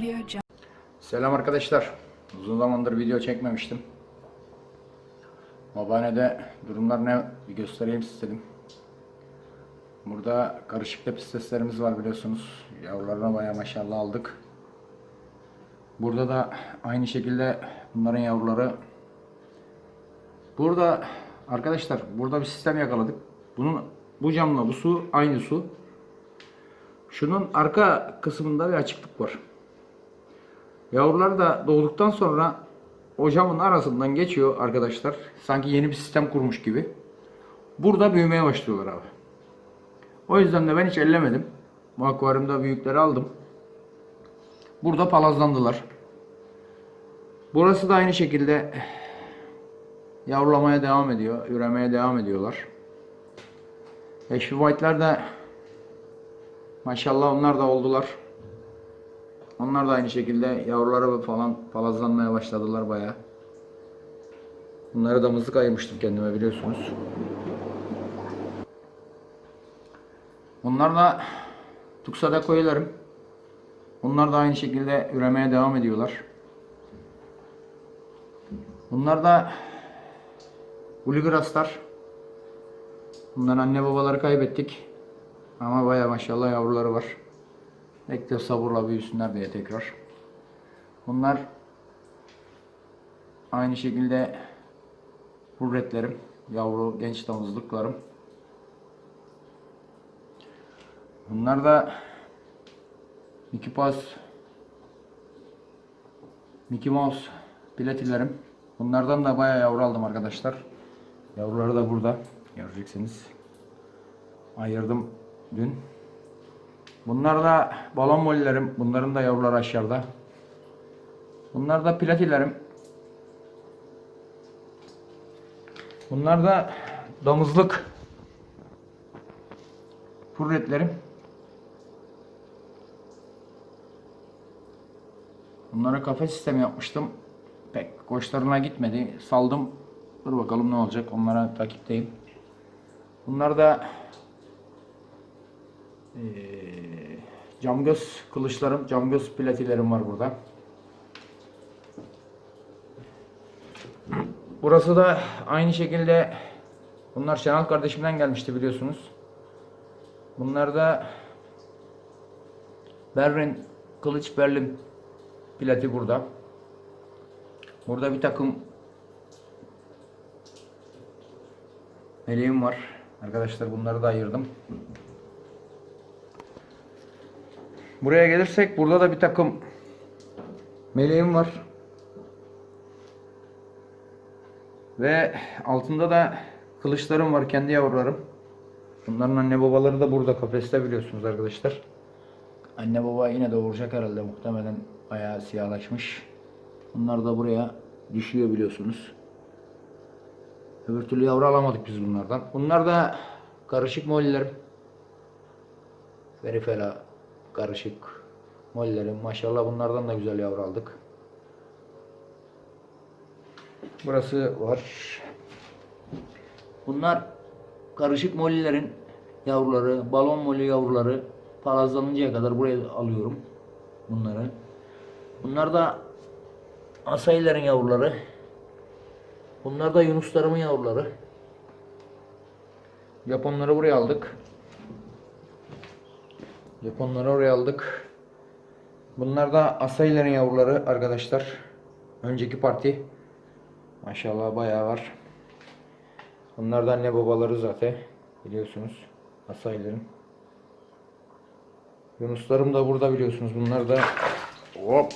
Audio Jungle. Selam arkadaşlar. Uzun zamandır video çekmemiştim. Mabanede durumlar ne bir göstereyim istedim. Burada karışık lepiseslerimiz var biliyorsunuz. Yavrularına bayağı maşallah aldık. Burada da aynı şekilde bunların yavruları. Burada arkadaşlar burada bir sistem yakaladık. Bunun bu camla bu su aynı su. Şunun arka kısmında bir açıklık var. Yavrular da doğduktan sonra o arasından geçiyor arkadaşlar. Sanki yeni bir sistem kurmuş gibi. Burada büyümeye başlıyorlar abi. O yüzden de ben hiç ellemedim. Bu akvaryumda büyükleri aldım. Burada palazlandılar. Burası da aynı şekilde yavrulamaya devam ediyor. Üremeye devam ediyorlar. Eşvi White'ler de maşallah onlar da oldular. Onlar da aynı şekilde yavruları falan palazlanmaya başladılar bayağı. Bunları damızlık ayırmıştım kendime biliyorsunuz. Bunlar da tuksada koyularım. Bunlar da aynı şekilde üremeye devam ediyorlar. Bunlar da Uligraslar. Bunların anne babaları kaybettik. Ama bayağı maşallah yavruları var. Bekle sabırla büyüsünler diye tekrar. Bunlar aynı şekilde hurretlerim, yavru genç damızlıklarım. Bunlar da Mickey Mouse Mickey Mouse platilerim. Bunlardan da bayağı yavru aldım arkadaşlar. Yavruları da burada göreceksiniz. Ayırdım dün. Bunlar da balon mollerim. Bunların da yavruları aşağıda. Bunlar da platilerim. Bunlar da damızlık furretlerim. Bunlara kafe sistemi yapmıştım. Pek koçlarına gitmedi. Saldım. Dur bakalım ne olacak. Onlara takipteyim. Bunlar da ee, camgöz kılıçlarım, camgöz platilerim var burada. Burası da aynı şekilde bunlar Şenal kardeşimden gelmişti biliyorsunuz. Bunlar da Berlin kılıç Berlin plati burada. Burada bir takım meleğim var. Arkadaşlar bunları da ayırdım. Buraya gelirsek burada da bir takım meleğim var. Ve altında da kılıçlarım var kendi yavrularım. Bunların anne babaları da burada kafeste biliyorsunuz arkadaşlar. Anne baba yine doğuracak herhalde muhtemelen bayağı siyahlaşmış. Bunlar da buraya düşüyor biliyorsunuz. Öbür türlü yavru alamadık biz bunlardan. Bunlar da karışık mollerim. Verifela karışık mollerim. Maşallah bunlardan da güzel yavru aldık. Burası var. Bunlar karışık mollilerin yavruları, balon molli yavruları palazlanıncaya kadar buraya alıyorum bunları. Bunlar da asaylerin yavruları. Bunlar da yunuslarımın yavruları. Japonları buraya aldık. Japonları oraya aldık. Bunlar da asaylerin yavruları arkadaşlar. Önceki parti. Maşallah bayağı var. Bunlar da anne babaları zaten. Biliyorsunuz. Asaylerin. Yunuslarım da burada biliyorsunuz. Bunlar da hop.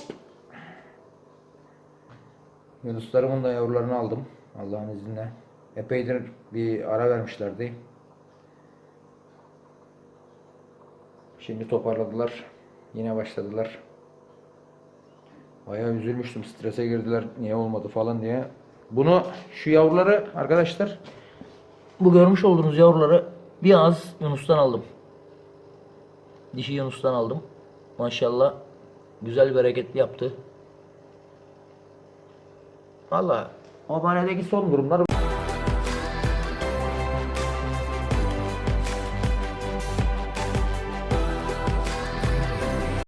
Yunuslarımın da yavrularını aldım. Allah'ın izniyle. Epeydir bir ara vermişlerdi. Şimdi toparladılar. Yine başladılar. Bayağı üzülmüştüm. Strese girdiler. Niye olmadı falan diye. Bunu şu yavruları arkadaşlar bu görmüş olduğunuz yavruları bir az Yunus'tan aldım. Dişi Yunus'tan aldım. Maşallah güzel bereketli yaptı. Valla abonedeki son durumlar